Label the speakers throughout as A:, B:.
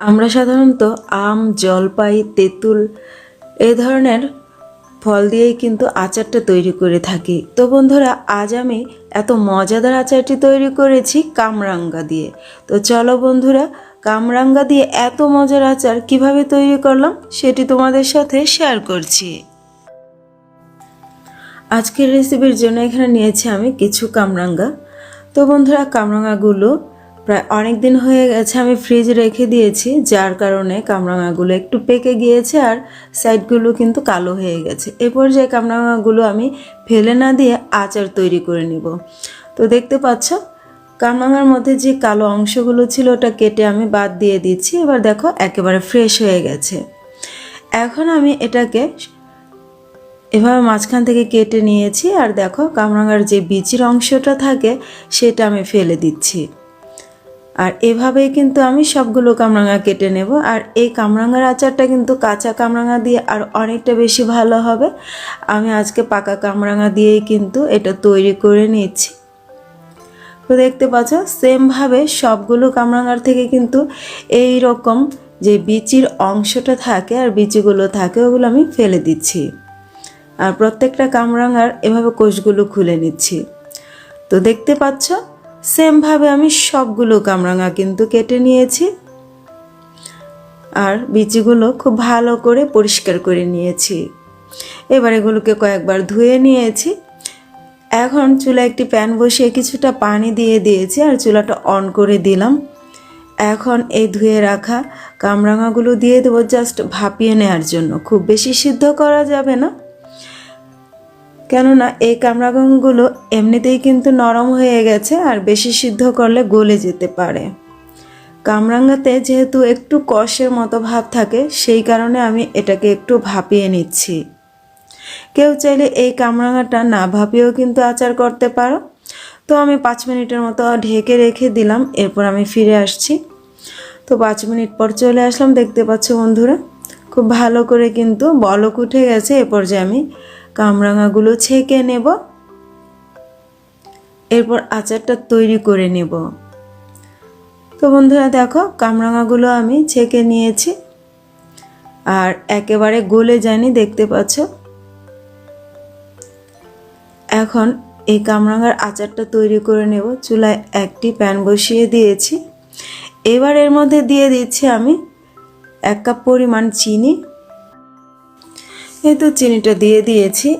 A: আমরা সাধারণত আম, জলপাই, তেঁতুল এ ধরনের ফল দিয়েই কিন্তু আচারটা তৈরি করে থাকি। তো বন্ধুরা, আজ আমি এত মজাদার আচারটি তৈরি করেছি কামরাঙ্গা দিয়ে। তো চলো বন্ধুরা, কামরাঙ্গা দিয়ে এত মজার আচার কীভাবে তৈরি করলাম সেটি তোমাদের সাথে শেয়ার করছি। আজকের রেসিপির জন্য এখানে নিয়েছি আমি কিছু কামরাঙ্গা। তো বন্ধুরা, কামরাঙ্গাগুলো প্রায় অনেক দিন হয়ে গেছে আমি ফ্রিজ রেখে দিয়েছি, যার কারণে কামরাঙাগুলো একটু পেকে গিয়েছে আর সাইডগুলো কিন্তু কালো হয়ে গেছে। এ পর্যায়ে কামরাঙাগুলো আমি ফেলে না দিয়ে আচার তৈরি করে নিব। তো দেখতে পাচ্ছ, কামরাঙার মধ্যে যে কালো অংশগুলো ছিল ওটা কেটে আমি বাদ দিয়ে দিচ্ছি। এবার দেখো, একেবারে ফ্রেশ হয়ে গেছে। এখন আমি এটাকে এভাবে মাঝখান থেকে কেটে নিয়েছি আর দেখো, কামরাঙার যে বিচির অংশটা থাকে, সেটা আমি ফেলে দিচ্ছি। আর এভাবেই কিন্তু আমি সবগুলো কামরাঙা কেটে নেব। আর এই কামরাঙার আচারটা কিন্তু কাঁচা কামরাঙা দিয়ে আর অনেকটা বেশি ভালো হবে। আমি আজকে পাকা কামরাঙা দিয়েই কিন্তু এটা তৈরি করে নিচ্ছি। তো দেখতে পাচ্ছ, সেমভাবে সবগুলো কামরাঙার থেকে কিন্তু এই রকম যে বিচির অংশটা থাকে আর বিচিগুলো থাকে, ওগুলো আমি ফেলে দিচ্ছি। আর প্রত্যেকটা কামরাঙার এভাবে কোষগুলো খুলে নিচ্ছি। তো দেখতে পাচ্ছ সেমভাবে আমি সবগুলো কামরাঙা কিন্তু কেটে নিয়েছি। আর বিচিগুলো খুব ভালো করে পরিষ্কার করে নিয়েছি। এবার এগুলোকে কয়েকবার ধুয়ে নিয়েছি। এখন চুলা একটি প্যান বসিয়ে কিছুটা পানি দিয়ে দিয়েছি আর চুলাটা অন করে দিলাম। এখন এই ধুয়ে রাখা কামরাঙাগুলো দিয়ে দেবো জাস্ট ভাপিয়ে নেওয়ার জন্য। খুব বেশি সিদ্ধ করা যাবে না। কেননা এই কামরাঙাগুলো এমনিতেই কিন্তু নরম হয়ে গেছে আর বেশি সিদ্ধ করলে গলে যেতে পারে। কামরাঙ্গাতে যেহেতু একটু কষের মতো ভাব থাকে, সেই কারণে আমি এটাকে একটু ভাপিয়ে নিচ্ছি। কেউ চাইলে এই কামরাঙাটা না ভাপিয়েও কিন্তু আচার করতে পারো। তো আমি পাঁচ মিনিটের মতো ঢেকে রেখে দিলাম, এরপর আমি ফিরে আসছি। তো পাঁচ মিনিট পর চলে আসলাম, দেখতে পাচ্ছ বন্ধুরা খুব ভালো করে কিন্তু বলক উঠে গেছে, এ পর্যায়ে আমি কামরাঙাগুলো ছেঁকে নেব। এরপর আচারটা তৈরি করে নেব। তো বন্ধুরা দেখো, কামরাঙাগুলো আমি ছেঁকে নিয়েছি। আর একেবারে গলে যায়নি, দেখতে পাচ্ছ? এখন এই কামরাঙার আচারটা তৈরি করে নেব। চুলায় একটি প্যান বসিয়ে দিয়েছি। এবার এর মধ্যে দিয়ে দিচ্ছি আমি এক কাপ পরিমাণ চিনি। এই তো চিনিটা দিয়ে দিয়েছি।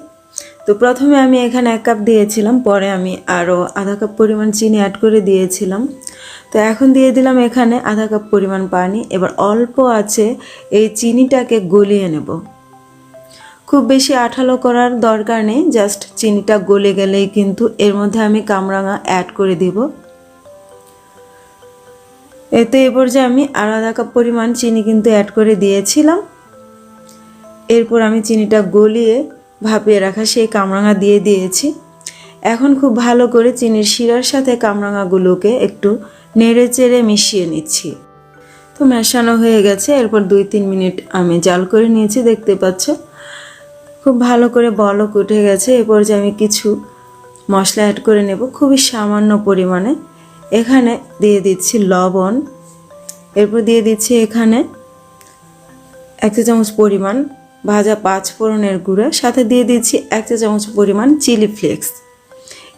A: তো প্রথমে আমি এখানে এক কাপ দিয়েছিলাম, পরে আমি আরও আধা কাপ পরিমাণ চিনি অ্যাড করে দিয়েছিলাম। তো এখন দিয়ে দিলাম এখানে আধা কাপ পরিমাণ পানি। এবার অল্প আছে এই চিনিটাকে গলিয়ে নেব। খুব বেশি আঠালো করার দরকার নেই, জাস্ট চিনিটা গলে গেলেই কিন্তু এর মধ্যে আমি কামরাঙা অ্যাড করে দিব। এতে এ পর্যায়ে আমি আলাদা কাপ পরিমাণ চিনি কিন্তু অ্যাড করে দিয়েছিলাম। এরপর আমি চিনিটা গলিয়ে ভাপিয়ে রাখা সেই কামরাঙা দিয়ে দিয়েছি। এখন খুব ভালো করে চিনির শিরার সাথে কামরাঙাগুলোকে একটু নেড়ে চেড়ে মিশিয়ে নিচ্ছি। তো মেশানো হয়ে গেছে, এরপর দুই তিন মিনিট আমি জাল করে নিয়েছি, দেখতে পাচ্ছ? খুব ভালো করে বলক উঠে গেছে এরপর যে আমি কিছু মশলা অ্যাড করে নেব, খুবই সামান্য পরিমাণে। এখানে দিয়ে দিচ্ছি লবণ। এরপর দিয়ে দিচ্ছি এখানে এক চা চামচ পরিমাণ ভাজা পাঁচ ফোড়নের গুঁড়া। সাথে দিয়ে দিচ্ছি এক চা চামচ পরিমাণ চিলি ফ্লেক্স।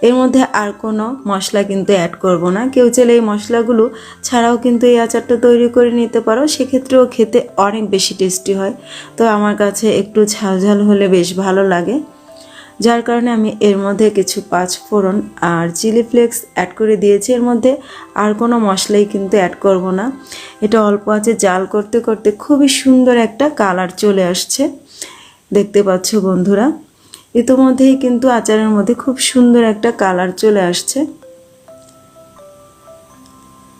A: এর মধ্যে আর কোনো মশলা কিন্তু অ্যাড করব না। কেউ চাইলে এই মশলাগুলো ছাড়াও কিন্তু এই আচারটা তৈরি করে নিতে পারো। সেক্ষেত্রেও খেতে অনেক বেশি টেস্টি হয়। তো আমার কাছে একটু ঝাল ঝাল হলে বেশ ভালো লাগে। যার কারণে আমি এর মধ্যে কিছু পাঁচ ফোড়ন আর চিলি ফ্লেক্স অ্যাড করে দিয়েছি। এর মধ্যে আর কোনো মশলাই কিন্তু অ্যাড করব না। এটা অল্প আছে, জাল করতে করতে খুবই সুন্দর একটা কালার চলে আসছে। দেখতে পাচ্ছ বন্ধুরা, ইতোমধ্যেই কিন্তু আচারের মধ্যে খুব সুন্দর একটা কালার চলে আসছে।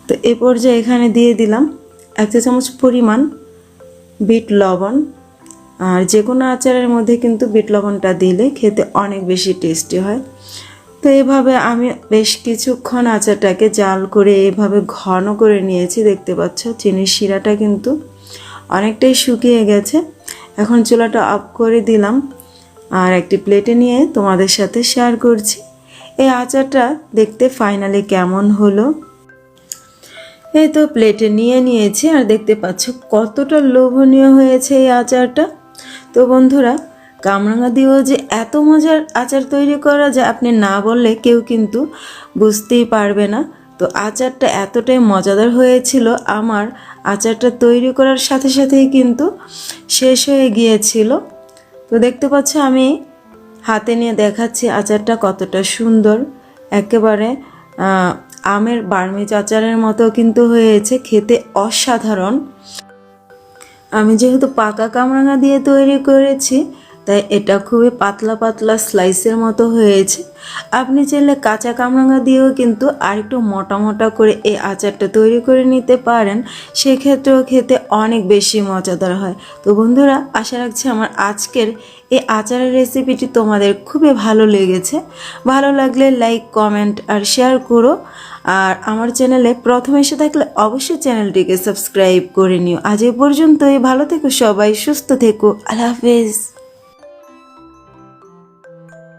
A: তো এ পর্যায়ে এখানে দিয়ে দিলাম এক চামচ পরিমাণ বিট লবণ আর যে কোনো আচারের মধ্যে কিন্তু বিট লবণটা দিলে খেতে অনেক বেশি টেস্টি হয়। তো এভাবে আমি বেশ কিছুক্ষণ আচারটাকে জাল করে এভাবে ঘন করে নিয়েছি, দেখতে পাচ্ছ? চিনির শিরাটা কিন্তু অনেকটাই শুকিয়ে গেছে। এখন চুলাটা অফ করে দিলাম আর একটি প্লেটে নিয়ে তোমাদের সাথে শেয়ার করছি। এই আচারটা দেখতে ফাইনালি কেমন হলো? এই তো প্লেটে নিয়ে নিয়েছি আর দেখতে পাচ্ছ কতটা লোভনীয় হয়েছে এই আচারটা। তো বন্ধুরা, কামরাঙা দিয়েও যে এত মজার আচার তৈরি করা যে আপনি না বললে কেউ কিন্তু বুঝতেই পারবে না। তো আচারটা এতটাই মজাদার হয়েছিল, আমার আচারটা তৈরি করার সাথে সাথেই কিন্তু শেষ হয়ে গিয়েছিল। তো দেখতে পাচ্ছ আমি হাতে নিয়ে দেখাচ্ছি আচারটা কতটা সুন্দর। একেবারে আমের বার্মিজ আচারের মতো কিন্তু হয়েছে, খেতে অসাধারণ। আমি যেহেতু পাকা কামরাঙা দিয়ে তৈরি করেছি, তাই এটা খুবই পাতলা পাতলা স্লাইসের মতো হয়েছে। আপনি চাইলে কাঁচা কামরাঙা দিয়েও কিন্তু আরেকটু মোটা মোটা করে এই আচারটা তৈরি করে নিতে পারেন। সেক্ষেত্রেও খেতে অনেক বেশি মজাদার হয়। তো বন্ধুরা, আশা রাখছি আমার আজকের এই আচারের রেসিপিটি তোমাদের খুবই ভালো লেগেছে। ভালো লাগলে লাইক কমেন্ট আর শেয়ার করো। আর আমার চ্যানেলে প্রথমে এসে থাকলে অবশ্যই চ্যানেলটিকে সাবস্ক্রাইব করে নিও। আজ এ পর্যন্তই। ভালো থেকো সবাই, সুস্থ থেকো। আল্লাহ হাফেজ।